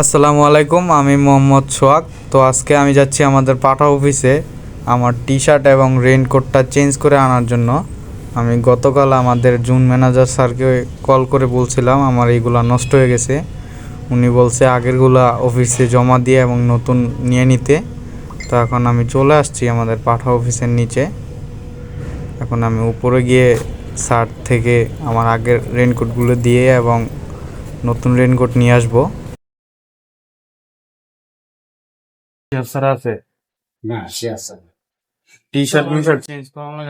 আসসালামু আলাইকুম, আমি মোহাম্মদ সোহাগ। তো আজকে আমি যাচ্ছি আমাদের পাঠা অফিসে আমার টি শার্ট এবং রেইনকোটটা চেঞ্জ করে আনার জন্য। আমি গতকাল আমাদের জুন ম্যানেজার স্যারকে কল করে বলছিলাম, আমার এইগুলা নষ্ট হয়ে গেছে। উনি বলছে আগেরগুলা অফিসে জমা দিয়ে এবং নতুন নিয়ে নিতে। তো এখন আমি চলে আসছি আমাদের পাঠা অফিসের নিচে। এখন আমি উপরে গিয়ে স্যার থেকে আমার আগের রেনকোটগুলো দিয়ে এবং নতুন রেইনকোট নিয়ে আসব। স্যার আছে? না সে আছে টি শার্ট শার্ট চেঞ্জ করানো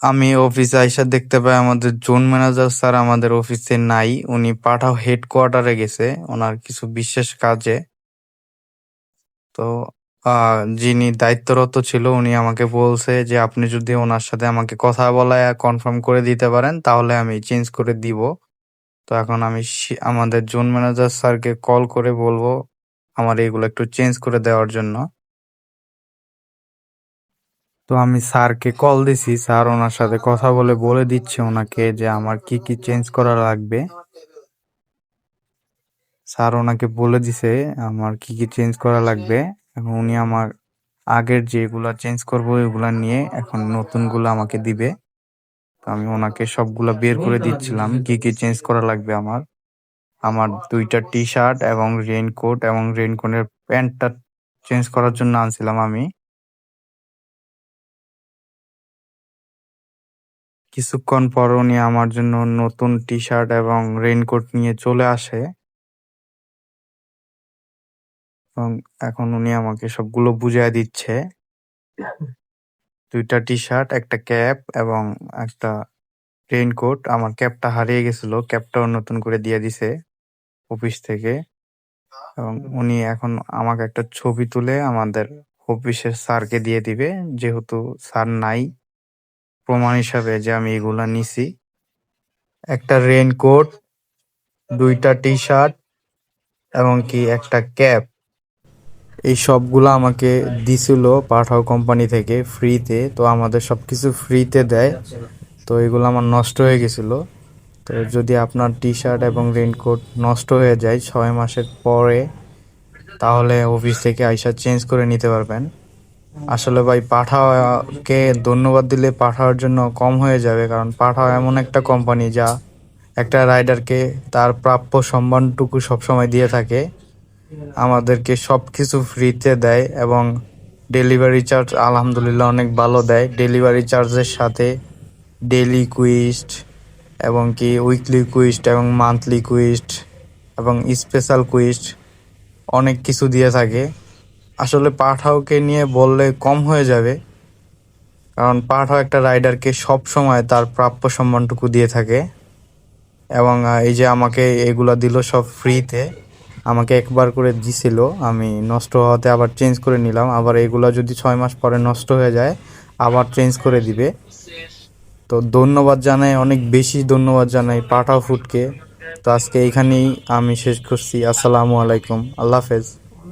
আমি অফিসে আইসা দেখতে পাই আমাদের জোন ম্যানেজার স্যার আমাদের অফিসে নাই। উনি পাঠাও হেডকোয়ার্টারে গেছে ওনার কিছু বিশেষ কাজে। তো আহ, যিনি দায়িত্বরত ছিল উনি আমাকে বলছে যে আপনি যদি ওনার সাথে আমাকে কথা বলায় কনফার্ম করে দিতে পারেন তাহলে আমি চেঞ্জ করে দিব। তো এখন আমি আমাদের জোন ম্যানেজার স্যারকে কল করে বলব আমার এগুলো একটু চেঞ্জ করে দেওয়ার জন্য। তো আমি স্যারকে কল দিছি, স্যার ওনার সাথে কথা বলে বলে দিচ্ছে ওনাকে যে আমার কি কি চেঞ্জ করা লাগবে। স্যার ওনাকে বলে দিছে আমার কি কি চেঞ্জ করা লাগবে। এখন উনি আমার আগের যেগুলা চেঞ্জ করব এগুলা নিয়ে এখন নতুনগুলো আমাকে দিবে। আমি ওনাকে সবগুলা বের করে দিচ্ছিলাম। কি কি চেঞ্জ করা লাগবে আমার? আমার দুইটা টি শার্ট এবং রেইনকোট এবং রেইনকোটের প্যান্টটা চেঞ্জ করার জন্য আনছিলাম আমি। কিছুক্ষণ পর উনি আমার জন্য নতুন টি শার্ট এবং রেইনকোট নিয়ে চলে আসে। এবং এখন উনি আমাকে সবগুলো বুঝিয়ে দিচ্ছে। দুইটা টি শার্ট একটা ক্যাপ এবং একটা রেইনকোট আমার ক্যাপটা হারিয়ে গেছিল। ক্যাপটাও নতুন করে দিয়ে দিছে অফিস থেকে। এবং উনি এখন আমাকে একটা ছবি তুলে আমাদের অফিসের স্যারকে দিয়ে দিবে। যেহেতু স্যার নাই, প্রমাণ হিসাবে যে আমি এগুলা নিছি। একটা রেইনকোট দুইটা টি শার্ট এবং কি একটা ক্যাপ এই সবগুলো আমাকে দিছিল পাঠাও কোম্পানি থেকে ফ্রিতে, তো আমাদের সব কিছু ফ্রিতে দেয়। তো এগুলো আমার নষ্ট হয়ে গেছিল। তো যদি আপনার টি শার্ট এবং রেনকোট নষ্ট হয়ে যায় ছয় মাসের পরে, তাহলে অফিস থেকে আইসা চেঞ্জ করে নিতে পারবেন। আসলে ভাই পাঠাওকে ধন্যবাদ দিলে পাঠাওয়ার জন্য কম হয়ে যাবে, কারণ পাঠাও এমন একটা কোম্পানি যা একটা রাইডারকে তার প্রাপ্য সম্মানটুকু সবসময় দিয়ে থাকে। আমাদেরকে সব কিছু ফ্রিতে দেয় এবং ডেলিভারি চার্জ আলহামদুলিল্লাহ অনেক ভালো দেয়। ডেলিভারি চার্জের সাথে ডেলি কুইস্ট এবং কি উইকলি কুইস্ট এবং মান্থলি কুইস্ট এবং স্পেশাল কুইস্ট অনেক কিছু দিয়ে থাকে। আসলে পাঠাওকে নিয়ে বললে কম হয়ে যাবে, কারণ পাঠাও একটা রাইডারকে সব সময় তার প্রাপ্য সম্মানটুকু দিয়ে থাকে। এবং এই যে আমাকে এগুলো দিল সব ফ্রিতে আমাকে একবার করে দিছিল। আমি নষ্ট হওয়াতে আবার চেঞ্জ করে নিলাম। আবার এগুলো যদি ছয় মাস পরে নষ্ট হয়ে যায়, আবার চেঞ্জ করে দিবে। তো ধন্যবাদ জানাই, অনেক বেশি ধন্যবাদ জানাই পাঠাও ফুটকে। তো আজকে এইখানেই আমি শেষ করছি। আসসালামু আলাইকুম। আল্লাহ হাফেজ।